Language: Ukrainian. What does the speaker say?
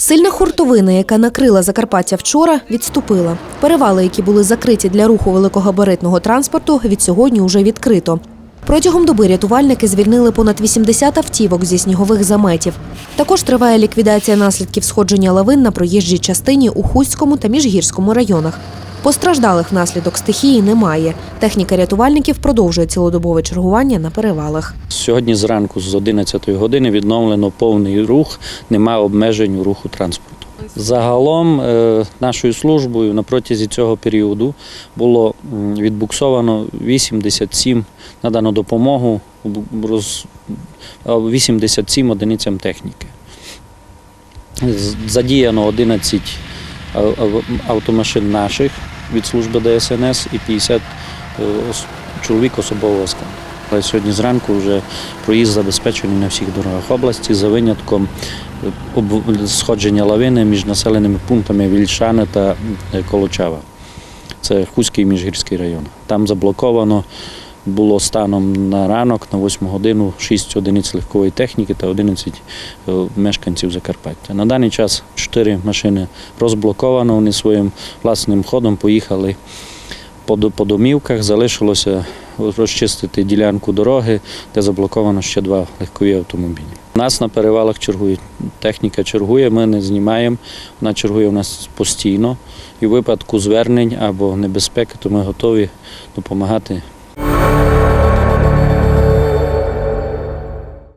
Сильна хуртовина, яка накрила Закарпаття вчора, відступила. Перевали, які були закриті для руху великогабаритного транспорту, від сьогодні вже відкрито. Протягом доби рятувальники звільнили понад 80 автівок зі снігових заметів. Також триває ліквідація наслідків сходження лавин на проїжджій частині у Хуському та Міжгірському районах. Постраждалих внаслідок стихії немає. Техніка рятувальників продовжує цілодобове чергування на перевалах. Сьогодні зранку з 11 години відновлено повний рух, немає обмежень у руху транспорту. Загалом е, нашою службою на протязі цього періоду було відбуксовано 87 надано допомогу роз- 87 одиницям техніки. Задіяно 11 ав- ав- автомашин наших від служби ДСНС і 50 е, чоловік особового складу. Сьогодні зранку вже проїзд забезпечений на всіх дорогах області за винятком е, сходження лавини між населеними пунктами Вільшани та е, Колочава. Це Хуський Міжгірський район. Там заблоковано було станом на ранок, на 8 годину, 6 одиниць легкової техніки та 11 е, мешканців Закарпаття. На даний час 4 машини розблоковано, вони своїм власним ходом поїхали по, домівках, залишилося розчистити ділянку дороги, де заблоковано ще два легкові автомобілі. У нас на перевалах чергують. Техніка чергує, ми не знімаємо, вона чергує у нас постійно. І в випадку звернень або небезпеки, то ми готові допомагати you